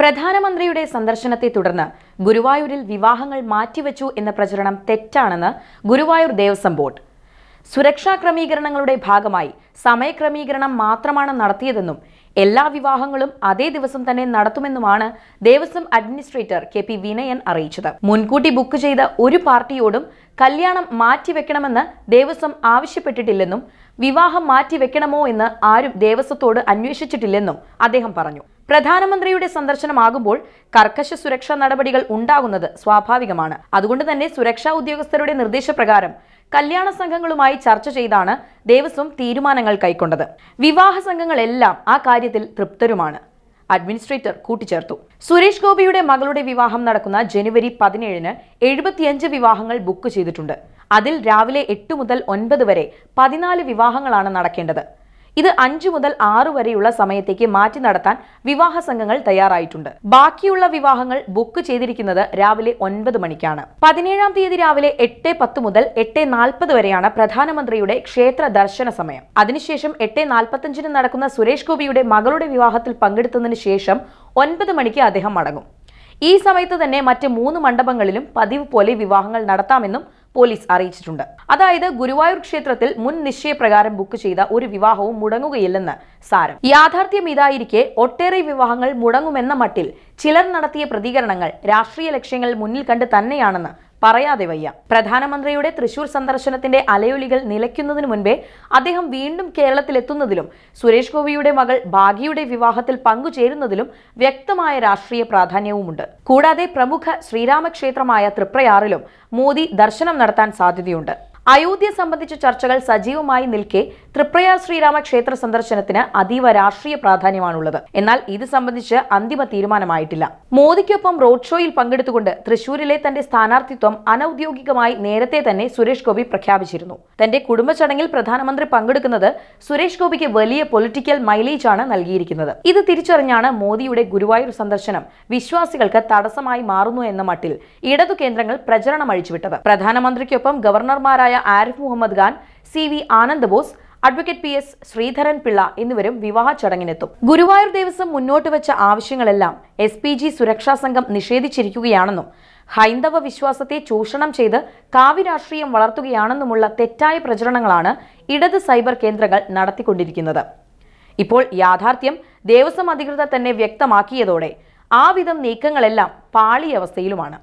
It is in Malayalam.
പ്രധാനമന്ത്രിയുടെ സന്ദർശനത്തെ തുടർന്ന് ഗുരുവായൂരിൽ വിവാഹങ്ങൾ മാറ്റിവെച്ചു എന്ന പ്രചരണം തെറ്റാണെന്ന് ഗുരുവായൂർ ദേവസ്വം ബോർഡ്. സുരക്ഷാ ക്രമീകരണങ്ങളുടെ ഭാഗമായി സമയക്രമീകരണം മാത്രമാണ് നടത്തിയതെന്നും എല്ലാ വിവാഹങ്ങളും അതേ ദിവസം തന്നെ നടത്തുമെന്നുമാണ് Devaswom administrator K P Vinayan അറിയിച്ചത്. മുൻകൂട്ടി ബുക്ക് ചെയ്ത ഒരു പാർട്ടിയോടും കല്യാണം മാറ്റിവെക്കണമെന്ന് ദേവസ്വം ആവശ്യപ്പെട്ടിട്ടില്ലെന്നും വിവാഹം മാറ്റിവെക്കണമോ എന്ന് ആരും ദേവസ്വത്തോട് അന്വേഷിച്ചിട്ടില്ലെന്നും അദ്ദേഹം പറഞ്ഞു. പ്രധാനമന്ത്രിയുടെ സന്ദർശനമാകുമ്പോൾ കർക്കശ സുരക്ഷാ നടപടികൾ ഉണ്ടാകുന്നത് സ്വാഭാവികമാണ്. അതുകൊണ്ട് തന്നെ സുരക്ഷാ ഉദ്യോഗസ്ഥരുടെ നിർദ്ദേശപ്രകാരം കല്യാണ സംഘങ്ങളുമായി ചർച്ച ചെയ്താണ് ദേവസ്വം തീരുമാനങ്ങൾ കൈക്കൊണ്ടത്. വിവാഹ സംഘങ്ങളെല്ലാം ആ കാര്യത്തിൽ തൃപ്തരുമാണ്. അഡ്മിനിസ്ട്രേറ്റർ കൂട്ടിച്ചേർത്തു. സുരേഷ് ഗോപിയുടെ മകളുടെ വിവാഹം നടക്കുന്ന ജനുവരി പതിനേഴിന് എഴുപത്തിയഞ്ച് വിവാഹങ്ങൾ ബുക്ക് ചെയ്തിട്ടുണ്ട്. അതിൽ രാവിലെ എട്ട് മുതൽ ഒൻപത് വരെ പതിനാല് വിവാഹങ്ങളാണ് നടക്കേണ്ടത്. ഇത് അഞ്ചു മുതൽ ആറു വരെയുള്ള സമയത്തേക്ക് മാറ്റി നടത്താൻ വിവാഹ സംഘങ്ങൾ തയ്യാറായിട്ടുണ്ട്. ബാക്കിയുള്ള വിവാഹങ്ങൾ ബുക്ക് ചെയ്തിരിക്കുന്നത് രാവിലെ ഒൻപത് മണിക്കാണ്. പതിനേഴാം തീയതി രാവിലെ എട്ട് പത്ത് മുതൽ എട്ട് നാൽപ്പത് വരെയാണ് പ്രധാനമന്ത്രിയുടെ ക്ഷേത്ര ദർശന സമയം. അതിനുശേഷം എട്ട് നാൽപ്പത്തഞ്ചിന് നടക്കുന്ന സുരേഷ് ഗോപിയുടെ മകളുടെ വിവാഹത്തിൽ പങ്കെടുത്തതിന് ശേഷം ഒൻപത് മണിക്ക് അദ്ദേഹം മടങ്ങും. ഈ സമയത്ത് തന്നെ മറ്റ് മൂന്ന് മണ്ഡപങ്ങളിലും പതിവ് പോലെ വിവാഹങ്ങൾ നടത്താമെന്നും പോലീസ് അറിയിച്ചിട്ടുണ്ട്. അതായത് ഗുരുവായൂർ ക്ഷേത്രത്തിൽ മുൻ നിശ്ചയപ്രകാരം ബുക്ക് ചെയ്ത ഒരു വിവാഹവും മുടങ്ങുകയില്ലെന്ന് സാരം. യാഥാർത്ഥ്യം ഇതായിരിക്കെ ഒട്ടേറെ വിവാഹങ്ങൾ മുടങ്ങുമെന്ന മട്ടിൽ ചിലർ നടത്തിയ പ്രതികരണങ്ങൾ രാഷ്ട്രീയ ലക്ഷ്യങ്ങൾ മുന്നിൽ കണ്ട് തന്നെയാണെന്ന് പറയാതെ വയ്യ. പ്രധാനമന്ത്രിയുടെ തൃശൂർ സന്ദർശനത്തിന്റെ അലയൊലികൾ നിലയ്ക്കുന്നതിന് മുൻപേ അദ്ദേഹം വീണ്ടും കേരളത്തിലെത്തുന്നതിലും സുരേഷ് ഗോപിയുടെ മകൾ ഭാഗ്യയുടെ വിവാഹത്തിൽ പങ്കുചേരുന്നതിലും വ്യക്തമായ രാഷ്ട്രീയ പ്രാധാന്യവുമുണ്ട്. കൂടാതെ പ്രമുഖ ശ്രീരാമക്ഷേത്രമായ തൃപ്രയാറിലും മോദി ദർശനം നടത്താൻ സാധ്യതയുണ്ട്. അയോധ്യ സംബന്ധിച്ച ചർച്ചകൾ സജീവമായി നിൽക്കെ തൃപ്രയാർ ശ്രീരാമ ക്ഷേത്ര സന്ദർശനത്തിന് അതീവ രാഷ്ട്രീയ പ്രാധാന്യമാണുള്ളത്. എന്നാൽ ഇത് സംബന്ധിച്ച് അന്തിമ തീരുമാനമായിട്ടില്ല. മോദിക്കൊപ്പം റോഡ് ഷോയിൽ പങ്കെടുത്തുകൊണ്ട് തൃശൂരിലെ തന്റെ സ്ഥാനാർത്ഥിത്വം അനൌദ്യോഗികമായി നേരത്തെ തന്നെ സുരേഷ് ഗോപി പ്രഖ്യാപിച്ചിരുന്നു. തന്റെ കുടുംബ ചടങ്ങിൽ പ്രധാനമന്ത്രി പങ്കെടുക്കുന്നത് സുരേഷ് ഗോപിക്ക് വലിയ പൊളിറ്റിക്കൽ മൈലേജ് ആണ് നൽകിയിരിക്കുന്നത്. ഇത് തിരിച്ചറിഞ്ഞാണ് മോദിയുടെ ഗുരുവായൂർ സന്ദർശനം വിശ്വാസികൾക്ക് തടസ്സമായി മാറുന്നു എന്ന മട്ടിൽ ഇടതു കേന്ദ്രങ്ങൾ പ്രചരണം അഴിച്ചുവിട്ടത്. പ്രധാനമന്ത്രിക്കൊപ്പം ഗവർണർമാരായ Arif Mohammad Khan C V Anand Bose advocate P S Sreedharan Pillai എന്നിവരും വിവാഹ ചടങ്ങിനെത്തും. ഗുരുവായൂർ ദേവസ്വം മുന്നോട്ട് വെച്ച ആവശ്യങ്ങളെല്ലാം എസ് പി ജി സുരക്ഷാ സംഘം നിഷേധിച്ചിരിക്കുകയാണെന്നും ഹൈന്ദവ വിശ്വാസത്തെ ചൂഷണം ചെയ്ത് കാവ്യ രാഷ്ട്രീയം വളർത്തുകയാണെന്നുമുള്ള തെറ്റായ പ്രചരണങ്ങളാണ് ഇടത് സൈബർ കേന്ദ്രങ്ങൾ നടത്തിക്കൊണ്ടിരിക്കുന്നത്. ഇപ്പോൾ യാഥാർത്ഥ്യം ദേവസ്വം അധികൃതർ തന്നെ വ്യക്തമാക്കിയതോടെ ആ വിധം നീക്കങ്ങളെല്ലാം പാളിയവസ്ഥയിലുമാണ്